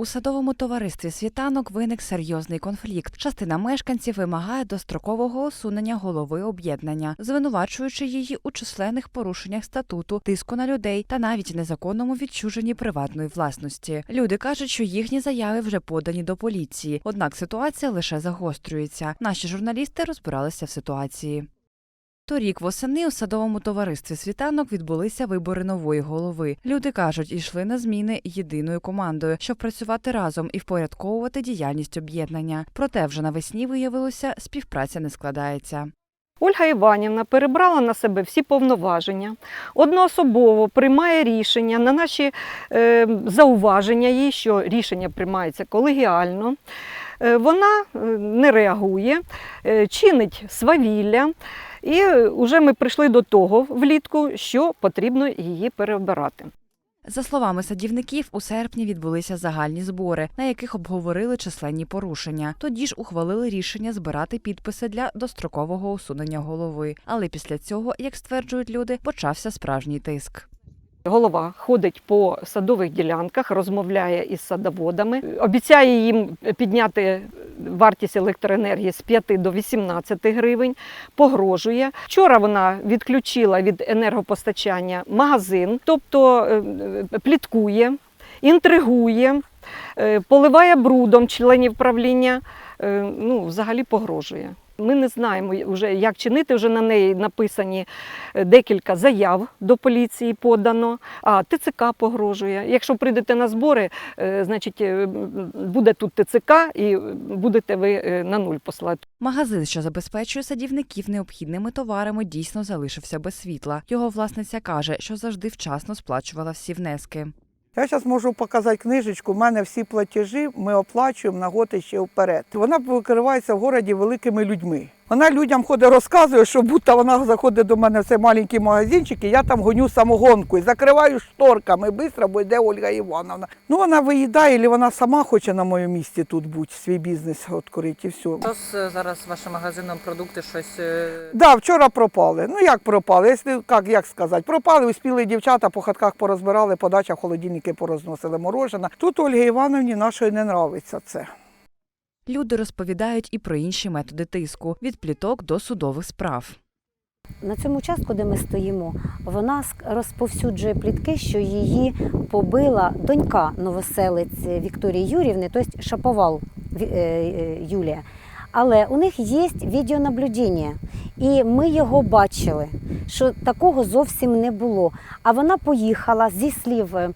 У садовому товаристві світанок виник серйозний конфлікт. Частина мешканців вимагає дострокового усунення голови об'єднання, звинувачуючи її у численних порушеннях статуту, тиску на людей та навіть незаконному відчуженні приватної власності. Люди кажуть, що їхні заяви вже подані до поліції, однак ситуація лише загострюється. Наші журналісти розбиралися в ситуації. Торік восени у садовому товаристві світанок відбулися вибори нової голови. Люди кажуть, йшли на зміни єдиною командою, щоб працювати разом і впорядковувати діяльність об'єднання. Проте вже навесні виявилося, співпраця не складається. Ольга Іванівна перебрала на себе всі повноваження, одноособово приймає рішення на наші е, зауваження їй, що рішення приймається колегіально. Е, вона е, не реагує, е, чинить свавілля. І вже ми прийшли до того влітку, що потрібно її перебирати. За словами садівників, у серпні відбулися загальні збори, на яких обговорили численні порушення. Тоді ж ухвалили рішення збирати підписи для дострокового усунення голови. Але після цього, як стверджують люди, почався справжній тиск. Голова ходить по садових ділянках, розмовляє із садоводами, обіцяє їм підняти вартість електроенергії з 5 до 18 гривень, погрожує. Вчора вона відключила від енергопостачання магазин, тобто е, е, пліткує, інтригує, е, поливає брудом членів правління, ну, взагалі погрожує. Ми не знаємо вже, як чинити. Вже на неї написані е, декілька заяв до поліції подано. А ТЦК погрожує. Якщо прийдете на збори, е, значить е, буде тут ТЦК і будете ви е, на нуль посилати. Магазин, що забезпечує садівників необхідними товарами, дійсно залишився без світла. Його власниця каже, що завжди вчасно сплачувала всі внески. Я зараз можу показати книжечку. У мене всі платежі ми оплачуємо на год ще вперед. Вона викривається в городі великими людьми. Вона людям ходить, розказує, що будто вона заходить до мене в цей маленький магазинчик, і я там гоню самогонку і закриваю шторками швидко, бо йде Ольга Івановна. Ну вона виїдає, або вона сама хоче на моєму місці тут бути, свій бізнес відкрити і все. Що з зараз вашим магазином продукти щось е, Да, вчора пропали. Ну як пропали? Якщо, як, як сказати, пропали, успіли дівчата по хатках порозбирали, подача холодильники порозносили морожена. Тут Ольгі Івановні нашої не нравиться це. Люди розповідають і про інші методи тиску від пліток до судових справ. На цьому участку, де ми стоїмо, вона розповсюджує плітки, що її побила донька новоселець Вікторії Юрівни, тобто Шаповал е, е, Юлія. Але у них є відеонаблюдення, і ми його бачили, що такого зовсім не було. А вона поїхала зі слів е,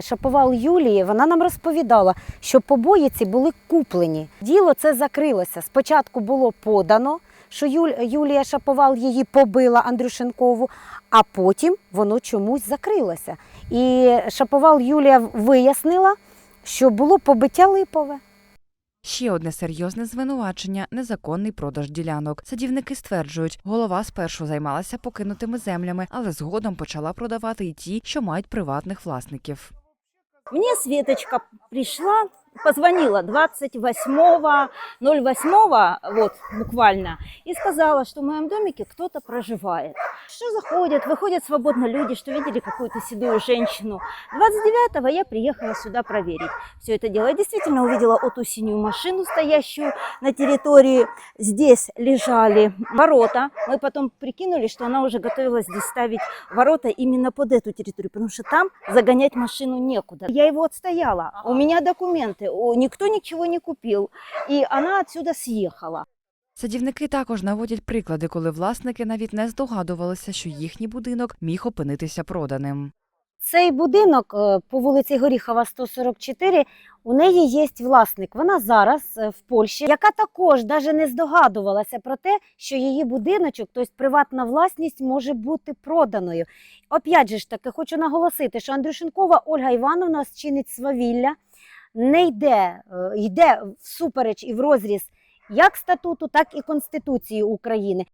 Шаповал Юлії, вона нам розповідала, що побої ці були куплені. Діло це закрилося. Спочатку було подано, що Юлія Шаповал її побила Андрюшенкову, а потім воно чомусь закрилося. І Шаповал Юлія вияснила, що було побиття липове. Ще одне серйозне звинувачення незаконний продаж ділянок. Садівники стверджують, голова спершу займалася покинутими землями, але згодом почала продавати й ті, що мають приватних власників. Мне Светочка пришла, позвонила 28.08, вот буквально, и сказала, что в моем домике кто-то проживает. Что заходят, выходят свободно люди, что видели какую-то седую женщину. 29-го я приехала сюда проверить все это дело. Я действительно увидела оту синюю машину, стоящую на территории. Здесь лежали ворота. Мы потом прикинули, что она уже готовилась здесь ставить ворота именно под эту территорию, потому что там загонять машину некуда. Я его отстояла. У меня документы, никто ничего не купил. И она отсюда съехала. Садівники також наводять приклади, коли власники навіть не здогадувалися, що їхній будинок міг опинитися проданим. Цей будинок е, по вулиці Горіхова, 144, у неї є власник. Вона зараз е, в Польщі, яка також навіть не здогадувалася про те, що її будиночок, тобто приватна власність, може бути проданою. Опять же ж таки, хочу наголосити, що Андрюшенкова Ольга Івановна чинить свавілля, не йде, е, йде всупереч і в розріз як статуту, так і Конституції України.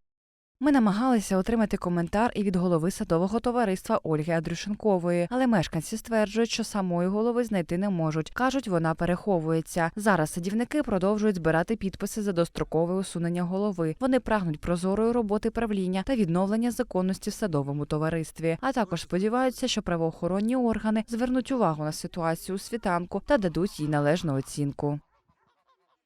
Ми намагалися отримати коментар і від голови садового товариства Ольги Андрюшенкової, але мешканці стверджують, що самої голови знайти не можуть. кажуть, вона переховується. Зараз садівники продовжують збирати підписи за дострокове усунення голови. Вони прагнуть прозорої роботи правління та відновлення законності в садовому товаристві. А також сподіваються, що правоохоронні органи звернуть увагу на ситуацію у світанку та дадуть їй належну оцінку.